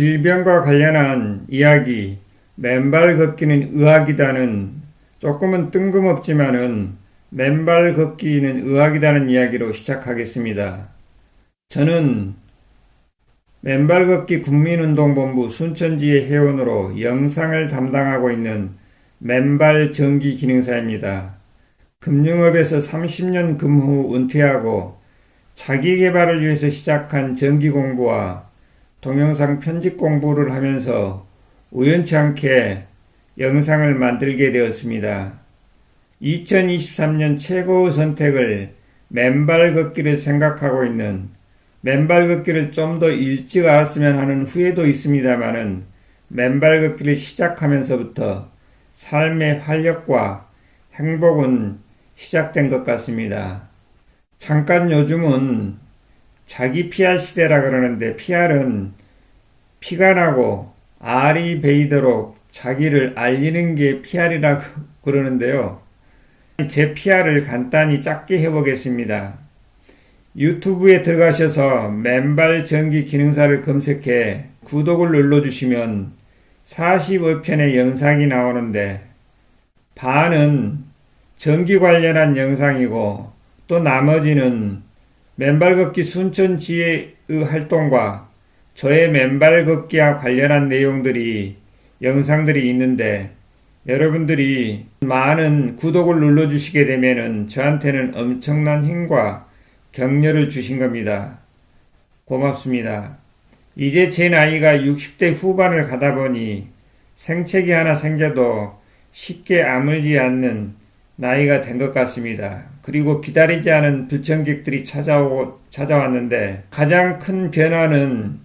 질병과 관련한 이야기, 맨발 걷기는 의학이다는 조금은 뜬금없지만은 맨발 걷기는 의학이다는 이야기로 시작하겠습니다. 저는 맨발 걷기 국민운동본부 순천지의 회원으로 영상을 담당하고 있는 맨발 전기 기능사입니다. 금융업에서 30년 근무 후 은퇴하고 자기 개발을 위해서 시작한 전기 공부와 동영상 편집 공부를 하면서 우연치 않게 영상을 만들게 되었습니다. 2023년 최고의 선택을 맨발 걷기를 생각하고 있는 맨발 걷기를 좀 더 일찍 알았으면 하는 후회도 있습니다만은 맨발 걷기를 시작하면서부터 삶의 활력과 행복은 시작된 것 같습니다. 잠깐 요즘은 자기 PR 시대라 그러는데 PR은 피가 나고 알이 베이도록 자기를 알리는 게 PR이라고 그러는데요. 제 PR을 간단히 짧게 해보겠습니다. 유튜브에 들어가셔서 맨발 전기 기능사를 검색해 구독을 눌러주시면 45편의 영상이 나오는데 반은 전기 관련한 영상이고 또 나머지는 맨발 걷기 순천지의 활동과 저의 맨발 걷기와 관련한 내용들이 영상들이 있는데 여러분들이 많은 구독을 눌러주시게 되면은 저한테는 엄청난 힘과 격려를 주신 겁니다. 고맙습니다. 이제 제 나이가 60대 후반을 가다 보니 생책이 하나 생겨도 쉽게 아물지 않는 나이가 된 것 같습니다. 그리고 기다리지 않은 불청객들이 찾아오고 찾아왔는데 가장 큰 변화는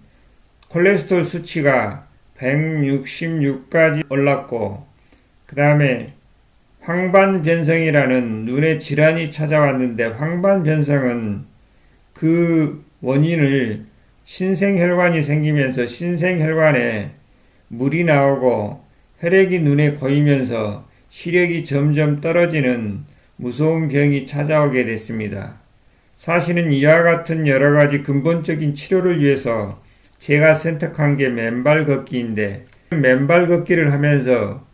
콜레스테롤 수치가 166까지 올랐고 그 다음에 황반변성이라는 눈의 질환이 찾아왔는데 황반변성은 그 원인을 신생혈관이 생기면서 신생혈관에 물이 나오고 혈액이 눈에 고이면서 시력이 점점 떨어지는 무서운 병이 찾아오게 됐습니다. 사실은 이와 같은 여러 가지 근본적인 치료를 위해서 제가 선택한 게 맨발 걷기인데 맨발 걷기를 하면서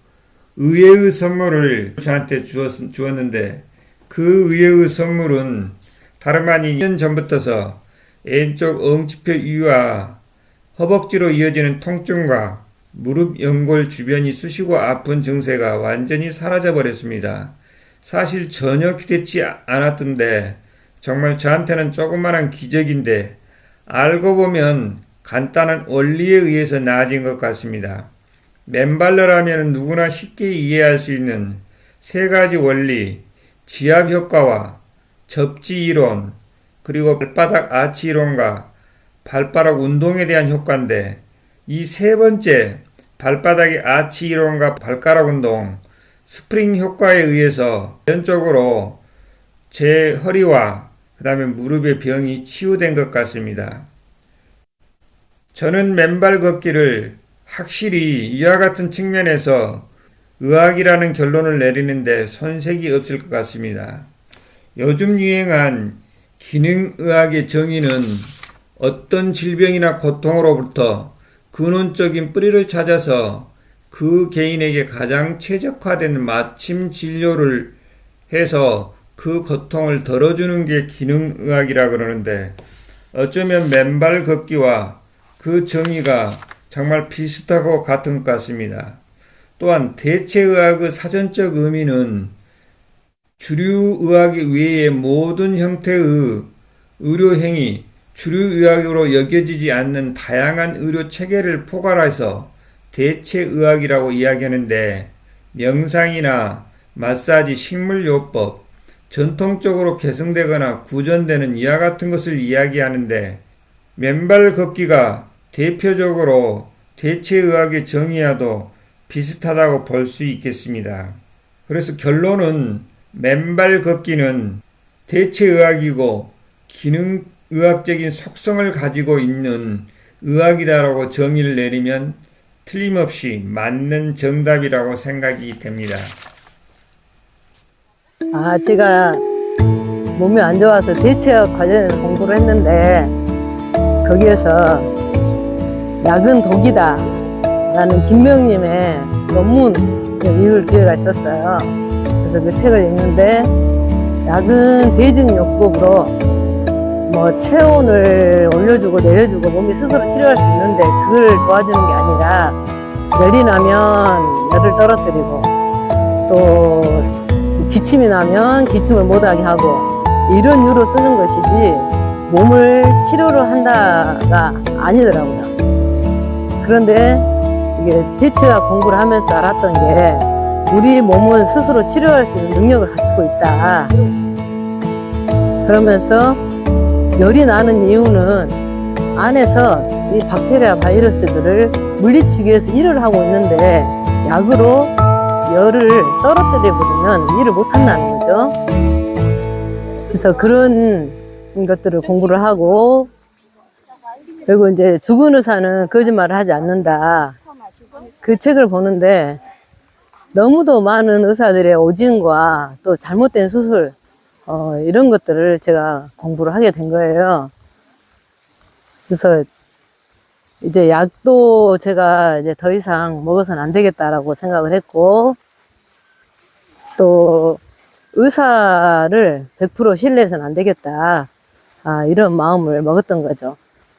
의외의 선물을 저한테 주었, 주었는데 그 의외의 선물은 다름 아닌 2년 전부터서 왼쪽 엉치표 위와 허벅지로 이어지는 통증과 무릎 연골 주변이 쑤시고 아픈 증세가 완전히 사라져 버렸습니다. 사실 전혀 기대치 않았던데 정말 저한테는 조그마한 기적인데 알고 보면 간단한 원리에 의해서 나아진 것 같습니다. 맨발러라면 누구나 쉽게 이해할 수 있는 세 가지 원리, 지압 효과와 접지 이론, 그리고 발바닥 아치 이론과 발바닥 운동에 대한 효과인데 이 세 번째 발바닥의 아치 이론과 발가락 운동, 스프링 효과에 의해서 전적으로 제 허리와 그 다음에 무릎의 병이 치유된 것 같습니다. 저는 맨발 걷기를 확실히 이와 같은 측면에서 의학이라는 결론을 내리는데 손색이 없을 것 같습니다. 요즘 유행한 기능의학의 정의는 어떤 질병이나 고통으로부터 근원적인 뿌리를 찾아서 그 개인에게 가장 최적화된 마침 진료를 해서 그 고통을 덜어주는 게 기능의학이라 그러는데 어쩌면 맨발 걷기와 그 정의가 정말 비슷하고 같은 것 같습니다. 또한 대체의학의 사전적 의미는 주류의학 외의 모든 형태의 의료행위, 주류의학으로 여겨지지 않는 다양한 의료 체계를 포괄해서 대체의학이라고 이야기하는데 명상이나 마사지, 식물요법, 전통적으로 개성되거나 구전되는 이와 같은 것을 이야기하는데 맨발 걷기가 대표적으로 대체의학의 정의와도 비슷하다고 볼 수 있겠습니다. 그래서 결론은 맨발 걷기는 대체의학이고 기능의학적인 속성을 가지고 있는 의학이다라고 정의를 내리면 틀림없이 맞는 정답이라고 생각이 됩니다. 아, 제가 몸이 안 좋아서 대체학 관련해서 공부를 했는데, 거기에서 약은 독이다 라는 김명님의 논문 읽을 기회가 있었어요. 그래서 그 책을 읽는데 약은 대증요법으로 뭐 체온을 올려주고 내려주고 몸이 스스로 치료할 수 있는데 그걸 도와주는 게 아니라 열이 나면 열을 떨어뜨리고 또 기침이 나면 기침을 못하게 하고 이런 유로 쓰는 것이지 몸을 치료를 한다가 아니더라고요. 그런데 이게 대체학 공부를 하면서 알았던 게 우리 몸은 스스로 치료할 수 있는 능력을 갖추고 있다. 그러면서 열이 나는 이유는 안에서 이 박테리아 바이러스들을 물리치기 위해서 일을 하고 있는데 약으로 열을 떨어뜨려 버리면 일을 못 한다는 거죠. 그래서 그런 것들을 공부를 하고 그리고 이제 죽은 의사는 거짓말을 하지 않는다. 그 책을 보는데 너무도 많은 의사들의 오진과 또 잘못된 수술 어, 이런 것들을 제가 공부를 하게 된 거예요. 그래서 이제 약도 제가 이제 더 이상 먹어서는 안 되겠다라고 생각을 했고 또 의사를 100% 신뢰해서는 안 되겠다. 아, 이런 마음을 먹었던 거죠.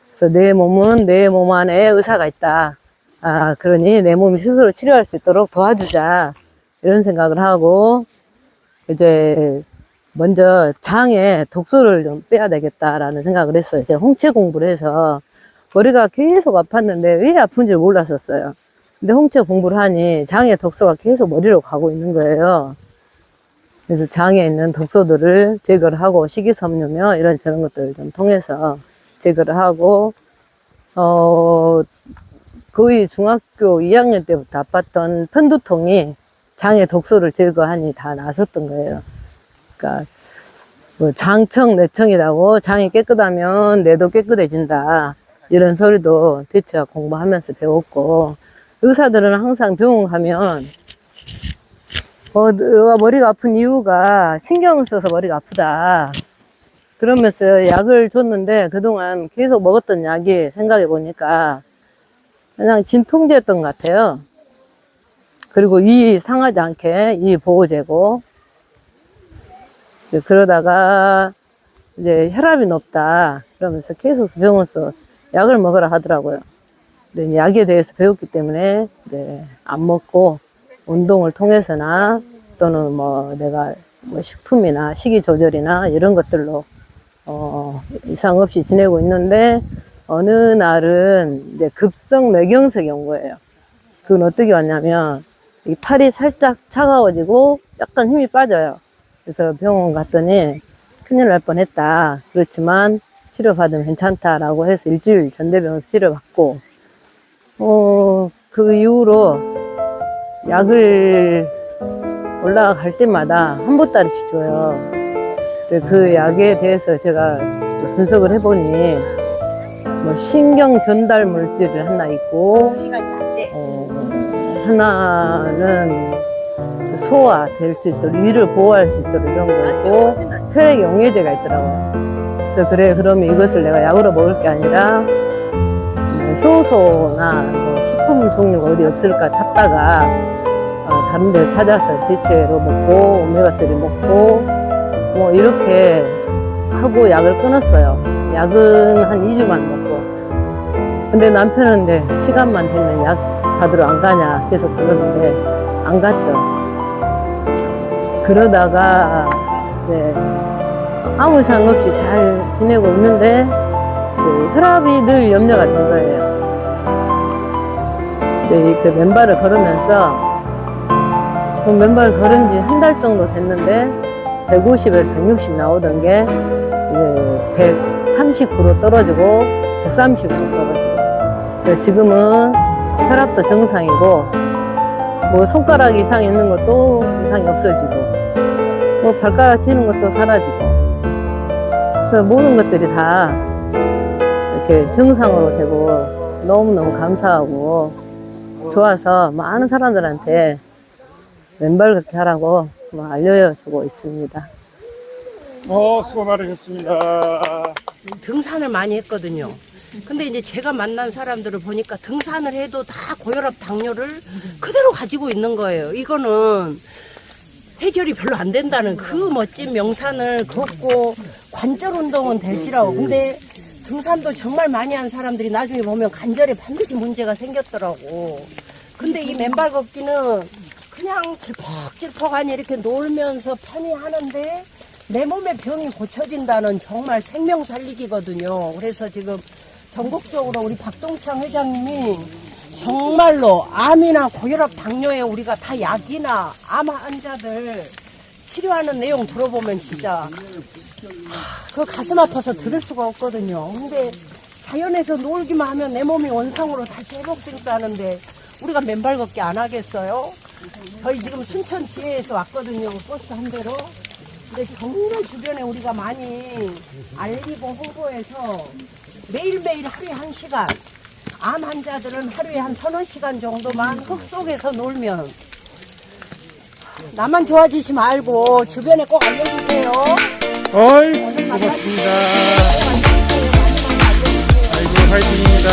그래서 내 몸은 내 몸 안에 의사가 있다. 아, 그러니 내 몸이 스스로 치료할 수 있도록 도와주자. 이런 생각을 하고, 이제, 먼저 장에 독소를 좀 빼야 되겠다라는 생각을 했어요. 이제 홍채 공부를 해서 머리가 계속 아팠는데 왜 아픈지 몰랐었어요. 근데 홍채 공부를 하니 장에 독소가 계속 머리로 가고 있는 거예요. 그래서 장에 있는 독소들을 제거를 하고 식이섬유며 이런 저런 것들을 좀 통해서 제거를 하고 어 거의 중학교 2학년 때부터 아팠던 편두통이 장에 독소를 제거하니 다 나섰던 거예요. 그러니까 뭐 장청 내청이라고 장이 깨끗하면 뇌도 깨끗해진다 이런 소리도 대체학 공부하면서 배웠고 의사들은 항상 병원 가면 어, 머리가 아픈 이유가 신경을 써서 머리가 아프다. 그러면서 약을 줬는데 그동안 계속 먹었던 약이 생각해 보니까 그냥 진통제였던 것 같아요. 그리고 위 상하지 않게 위 보호제고 그러다가 이제 혈압이 높다 그러면서 계속 병원서 약을 먹으라 하더라고요. 근데 약에 대해서 배웠기 때문에 이제 안 먹고 운동을 통해서나 또는 뭐 내가 뭐 식품이나 식이 조절이나 이런 것들로 어 이상 없이 지내고 있는데 어느 날은 이제 급성 뇌경색이 온 거예요. 그건 어떻게 왔냐면 이 팔이 살짝 차가워지고 약간 힘이 빠져요. 그래서 병원 갔더니 큰일 날 뻔했다. 그렇지만 치료받으면 괜찮다라고 해서 일주일 전대병원에서 치료받고 어, 그 이후로 약을 올라갈 때마다 한 보따리씩 줘요. 그 약에 대해서 제가 분석을 해보니 뭐 신경 전달 물질을 하나 있고 어, 하나는 소화 될 수 있도록 위를 보호할 수 있도록 이런 거 있고 혈액 용해제가 있더라고요. 그래서 그래 그러면 이것을 내가 약으로 먹을 게 아니라 뭐 효소나 뭐 식품 종류가 어디 없을까 찾다가 어, 다른 데 찾아서 대체로 먹고 오메가3 먹고 뭐 이렇게 하고 약을 끊었어요. 약은 한 2주만 먹고. 근데 남편은 데 시간만 되면 약 받으러 안 가냐 계속 그러는데 안 갔죠. 그러다가 이제 아무 이상 없이 잘 지내고 있는데 혈압이 늘 염려가 된 거예요. 이제 그 맨발을 걸으면서 그 맨발을 걸은 지 한 달 정도 됐는데 150에서 160 나오던 게 이제 139로 떨어지고 130으로 떨어지고 지금은 혈압도 정상이고 뭐 손가락 이상 있는 것도 이상이 없어지고 뭐 발가락 튀는 것도 사라지고 그래서 모든 것들이 다 이렇게 정상으로 되고 너무너무 감사하고 좋아서 많은 사람들한테 맨발 걷기 하라고 뭐 알려주고 있습니다. 어, 수고 많으셨습니다. 등산을 많이 했거든요. 근데 이제 제가 만난 사람들을 보니까 등산을 해도 다 고혈압 당뇨를 그대로 가지고 있는 거예요. 이거는 해결이 별로 안 된다는 그 멋진 명산을 걷고 관절 운동은 될지라고. 근데 등산도 정말 많이 한 사람들이 나중에 보면 관절에 반드시 문제가 생겼더라고. 근데 이 맨발 걷기는 그냥 질퍽질퍽하니 이렇게 놀면서 편히 하는데 내 몸의 병이 고쳐진다는 정말 생명 살리기거든요. 그래서 지금 전국적으로 우리 박동창 회장님이 정말로 암이나 고혈압 당뇨에 우리가 다 약이나 암 환자들 치료하는 내용 들어보면 진짜 그 가슴 아파서 들을 수가 없거든요. 근데 자연에서 놀기만 하면 내 몸이 원상으로 다시 회복된다는데 우리가 맨발 걷기 안 하겠어요? 저희 지금 순천 지혜에서 왔거든요. 버스 한 대로. 근데 정말 주변에 우리가 많이 알리고 홍보해서 매일매일 하루에 한 시간 암 환자들은 하루에 한 서너 시간 정도만 흙 속에서 놀면 나만 좋아지지 말고 주변에 꼭 알려주세요. 어이, 고맙습니다. 아이고, 화이팅입니다.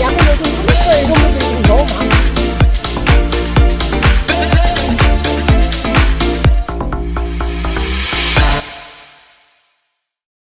약은 요즘 끊을 거예요. 이런 분들이 너무 많아요.